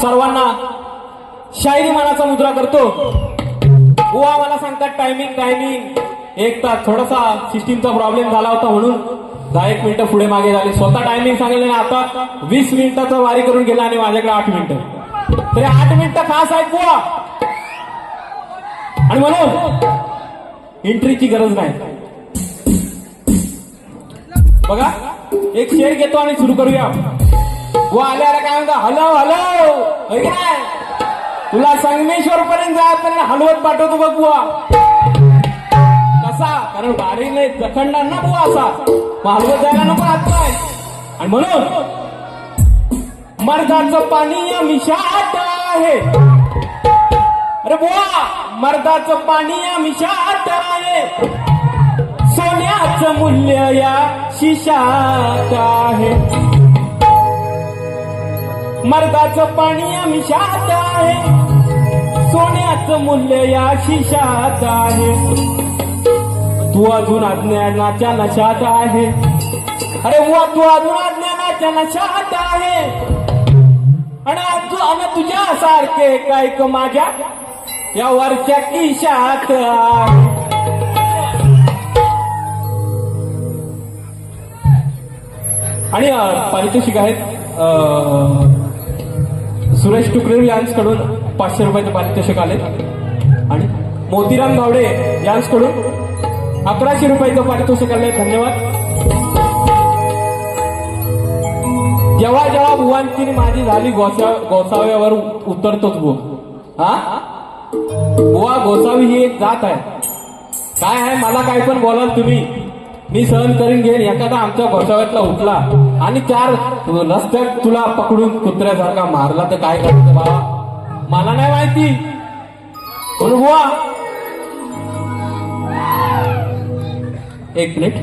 सर्वांना शायरी मनाचा मुद्रा करतो. बुवा मला सांगतात टायमिंग टायमिंग एक तास थोडासा सिस्टीमचा प्रॉब्लेम झाला होता म्हणून. दहा एक मिनिटं पुढे मागे झाले. स्वतः टायमिंग सांगितलं आणि आता वीस मिनिटाचा वारी करून गेला आणि माझ्याकडे आठ मिनिटं. तरी आठ मिनिटं खास आहेत बुवा. आणि म्हणून एंट्रीची गरज नाही. बघा एक शेर घेतो आणि सुरू करूया. बुवा आल्या काय म्हणता हलव हॅलो. काय तुला संगमेश्वर पर्यंत जायपर्यंत हलवत पाठवतो बघ बुवा. कसा? कारण गाडीने जखंडा ना बुवा असा. हलवत जायला नको हात पाय आणि म्हणून मर्दाचं पाणी या मिशाट आहे. अरे बुवा मर्दाचं पाणी या मिशाट आहे. सोन्याचं मूल्य या शिशात आहे. मर्दाचं पाणी या आहे. सोन्याचं मूल्य या शिशात आहे. तू अजून अज्ञानाच्या नशात आहे. अरे वा तू अजून अज्ञानाच्या नशात आहे. आणि तू आणि तुझ्या सारखे काय क माझ्या? या वरच्या किशात आहे. आणि पारितोषिक आहेत सुरेश टुकरे यांच्याकडून पाचशे रुपयाचं पारितोषिक आले. आणि मोतीराम गावडे यांच्याकडून अकराशे रुपयाचं पारितोषिक आले धन्यवाद. जेव्हा जेव्हा बुवांची माझी झाली गोसा गोसाव्यावर उतरतोच बुवा हा? बुवा गोसावी ही एक जात आहे. काय आहे? मला काय पण बोलाल तुम्ही. मी सहन करीन घेईन. एखादा आमच्या गोसाव्यातला उठला आणि चार रस्त्यात तुला पकडून कुत्र्यासारखा मारला तर काय करायचं बाबा मला नाही माहिती. बुवा. एक मिनिट.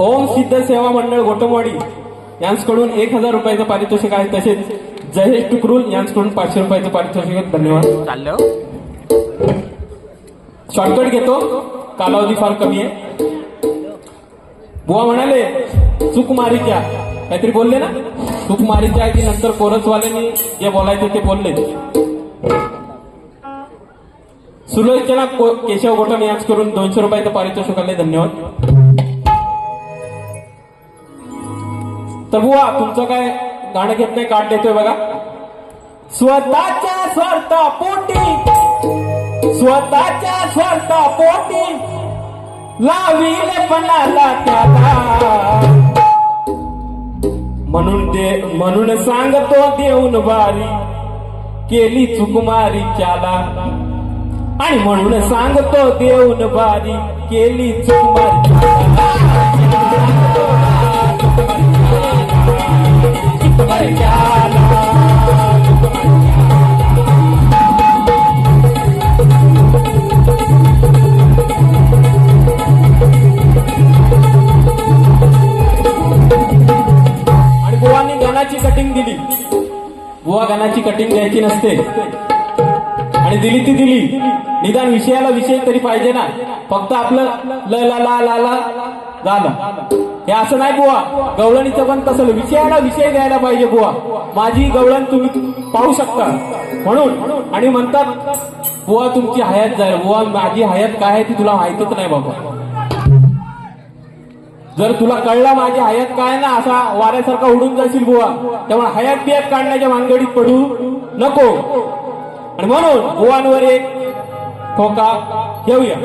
ओम सिद्ध सेवा मंडळ गोटमवाडी यांच्याकडून एक हजार रुपयाचं पारितोषिक आहे. तसेच जयेश टुकरुल यांच्याकडून पाचशे रुपयाचं पारितोषिक. धन्यवाद. चाललं. शॉर्टकट घेतो. कालावधी फार कमी आहे. बुवा म्हणाले चूक मारीच्या काहीतरी बोलले ना? चूक मारीच्या आहे की नंतर कोरसवाल्यांनी जे बोलायचे ते बोलले. सुलोचना केशव गोटम याच करून दोनशे रुपयाचं पारितोषिकाले धन्यवाद. तर बुवा तुमचं काय गाणं घेत नाही कार्ड देतोय बघा. स्वतःच्या स्वार्थ पोटी स्वतःच्या स्वार्था पोटी लावील पणाला त्याला. म्हणून दे म्हणून सांगतो देऊन वारी केली चुकमारी त्याला. आणि म्हणून सांगतो देऊन बारी केली चुकमारी बुवा कटिंग घ्यायची नसते. आणि दिली ती दिली. निदान विषयाला विषय तरी पाहिजे ना. फक्त आपलं ल ला ला ला ला झालं. हे असं नाही बुवा. गवळणीचं पण तसं विषयाला विषय द्यायला पाहिजे बुवा. माझी गवळण तुम्ही पाहू शकता. म्हणून आणि म्हणतात बुवा तुमची हयात जाईल बुवा माझी हयात काय आहे ती तुला माहितच नाही बाबा. जर तुला कळला माझी हयात काय ना असा वाऱ्यासारखा उडून जाशील बुवा. तेव्हा हयात बियात काढण्याच्या भानगडीत पडू नको. आणि म्हणून बुवांवर एक ठोका घेऊया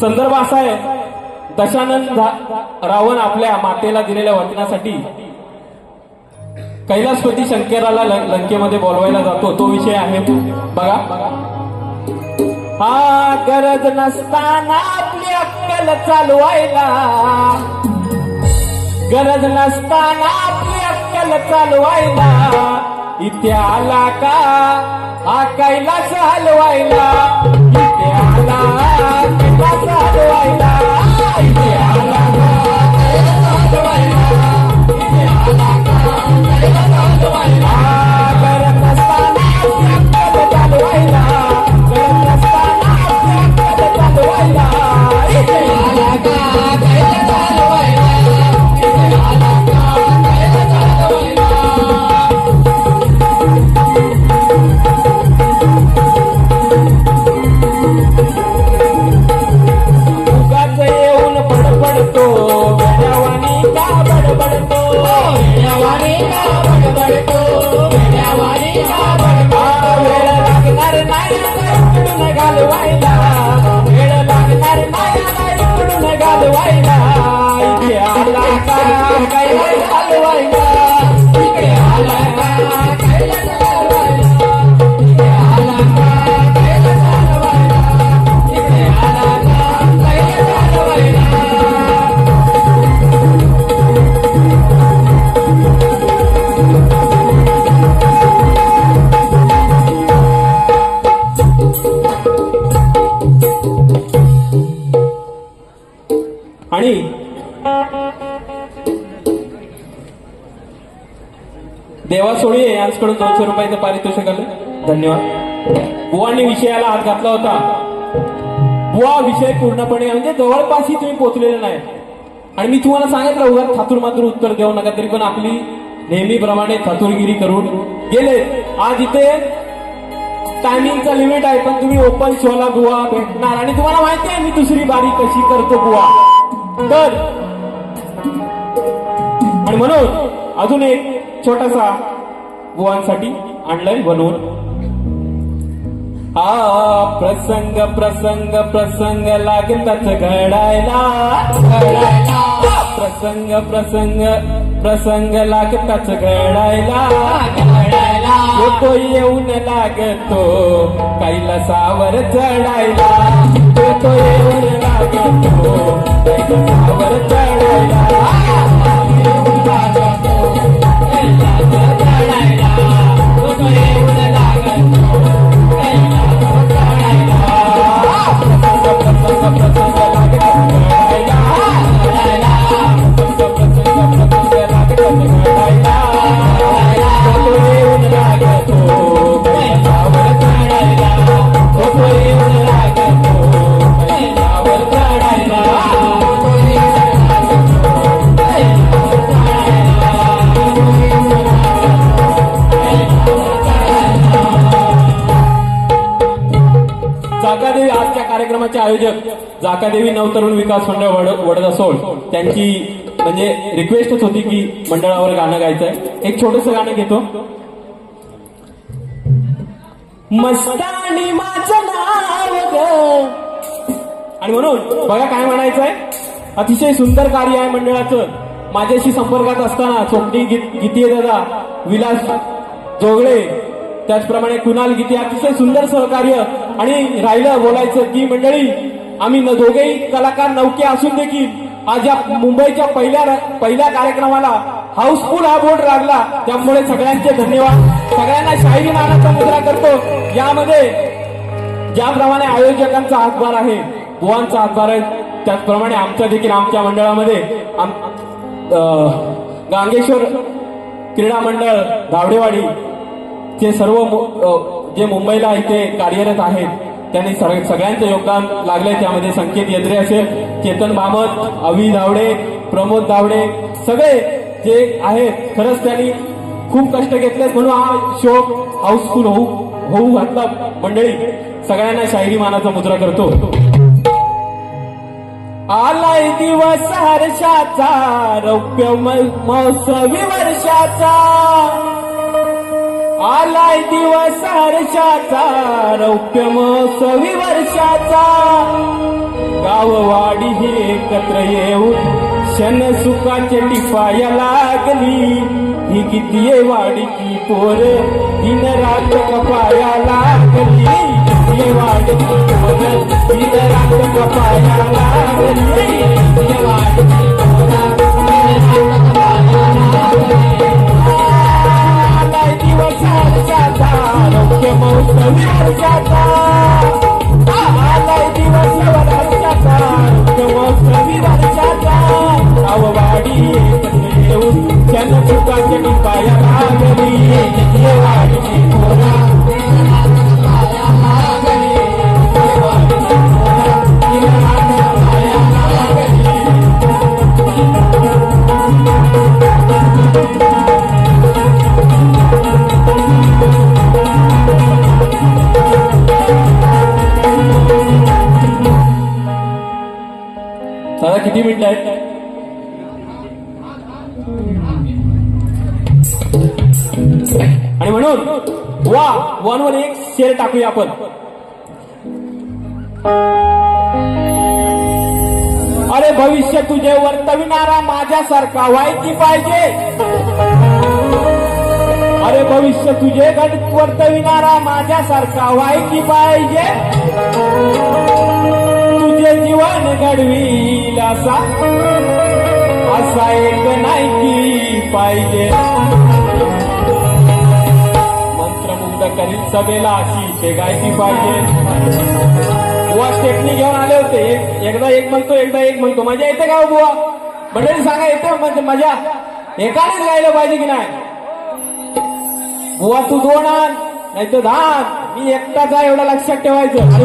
संदर्भ असा आहे दशानंद रावण आपल्या मातेला दिलेल्या वचनासाठी कैलासपती शंकराला लंकेमध्ये बोलवायला जातो. तो विषय आहे बघा. हा गरज नसताना आपली अक्कल चालवायला. गरज नसताना आपली अक्कल चालवायला. इथे आला का? हा कैलास हलवायला. कडून दोनशे रुपयाचं पारितोषिक आलं. धन्यवाद. बुवांनी विषयाला हात घातला होता. बुवा विषय पूर्णपणे म्हणजे जवळपासही तुम्ही पोचलेले नाही. आणि मी तुम्हाला सांगितलं उगाच थातूर मात्र उत्तर देऊ नका तरी पण आपली नेहमीप्रमाणे थातुरगिरी करून गेले. आज इथे टायमिंगचा लिमिट आहे पण तुम्ही ओपन शोला बुवा भेटणार. आणि तुम्हाला माहिती आहे मी दुसरी बारी कशी करतो बुवा. तर आणि म्हणून अजून एक छोटासा बुवांसाठी आणलाय बनवून. आ प्रसंग प्रसंग प्रसंग लागताच घडायला. घडायला प्रसंग प्रसंग प्रसंग लागताच घडायला. घडायला तो येऊन लागतो कैलासावर चढायला. तो येऊन लागतो कैलासावर चढायला येऊन लागतो कैलासावर चढायला. कार्यक्रमाचे आयोजक जाकादेवी नवतरुण विकास मंडळ वड वडदसोळ त्यांची म्हणजे रिक्वेस्टच होती की मंडळावर गाणं गायचंय. एक छोटस गाणं घेतो. मस्तानी माझं नाव आणि म्हणून बघा काय म्हणायचंय. अतिशय सुंदर कार्य आहे मंडळाचं. माझ्याशी संपर्कात असताना चोपटी गीत गीतीय दादा विलास जोगळे त्याचप्रमाणे कुणाल गीते अतिशय सुंदर सहकार्य. आणि राहिलं बोलायचं की मंडळी आम्ही न दोघेही कलाकार नौके असून देखील आज या मुंबईच्या पहिल्या पहिल्या कार्यक्रमाला हाऊसफुल हा बोर्ड लागला. त्यामुळे सगळ्यांचे धन्यवाद. सगळ्यांना शाहिरी मानाचा मुद्रा करतो. यामध्ये ज्याप्रमाणे आयोजकांचा हातभार आहे गोवांचा हातभार आहे त्याचप्रमाणे आमचा देखील आमच्या मंडळामध्ये आम- गांगेश्वर क्रीडा मंडळ धावडेवाडी जे सर्व जे मुंबईला इथे कार्यरत आहेत त्यांनी सगळ्यांचं योगदान लागलंय. त्यामध्ये संकेत येद्रे असेल चेतन बामत अवी धावडे प्रमोद धावडे सगळे जे आहेत खरंच त्यांनी खूप कष्ट घेतले म्हणून हा शो हाऊसफुल होऊ होऊ घातला. मंडळी सगळ्यांना शाहिरी मानाचा मुद्रा करतो. आलाय दिवस हर्षाचा रौप्य मौसमी वर्षाचा. आलाय दिवस हर्षाचा रौप्य महोत्सवी वर्षाचा. गाववाडी हे एकत्र येऊन क्षण सुखाचे टिपाया लागली. ही किती वाडीची पोर दिन रात कपाया लागली. किती वाडीची पोर दिन रात कपाया टाकूया आपण. अरे भविष्य तुझे वर्तविणारा माझ्यासारखा व्हायची पाहिजे. अरे भविष्य तुझे गणित वर्तविणारा माझ्यासारखा व्हायची पाहिजे. तुझे जीवन घडवील असा असा एक नायकी पाहिजे. मंत्रमुग्ध सभेला अशी ते गायती पाहिजे. बुवा स्टेपनी घेऊन आले होते. एक- एकदा एक म्हणतो एकदा एक म्हणतो. मजा येते का हो बुवा? मंडळी सांगा येते म्हणजे मजा एकानेच गायलं पाहिजे की नाही? बुवा तू दोन आण नाही तर धान मी एकटाच आहे एवढा लक्षात ठेवायचं. आणि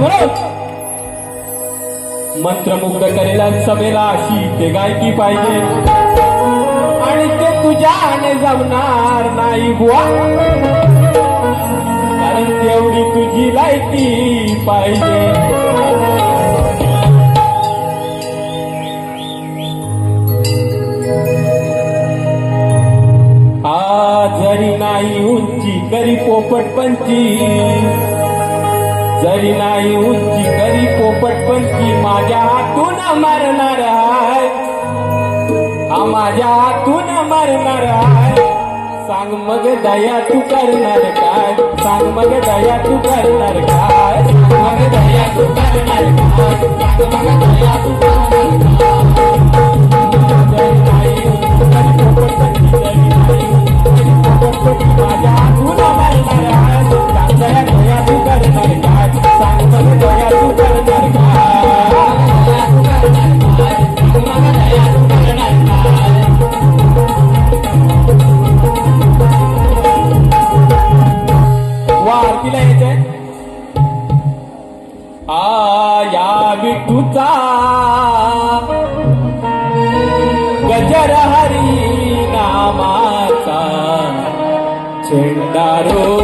मंत्रमुग्ध करेला सभेला अशी ते गायकी पाहिजे. आणि ते तुझ्याने जमणार नाही बुवा. पाहिजे. जरी नाही उंची करी पोपट पंची. जरी नाही उंची करी पोपट पंची माझ्या हातून मरणार आहे. हा माझ्या हातून मरणार आहे. सांग मग दया तू करणार काय? सांग मग दया तू करणार काय? सांग मग दया तू करणार काय? सांग मग दया तू करणार काय? जरी विठूचा गजर हरी नामाचा. चेंडारो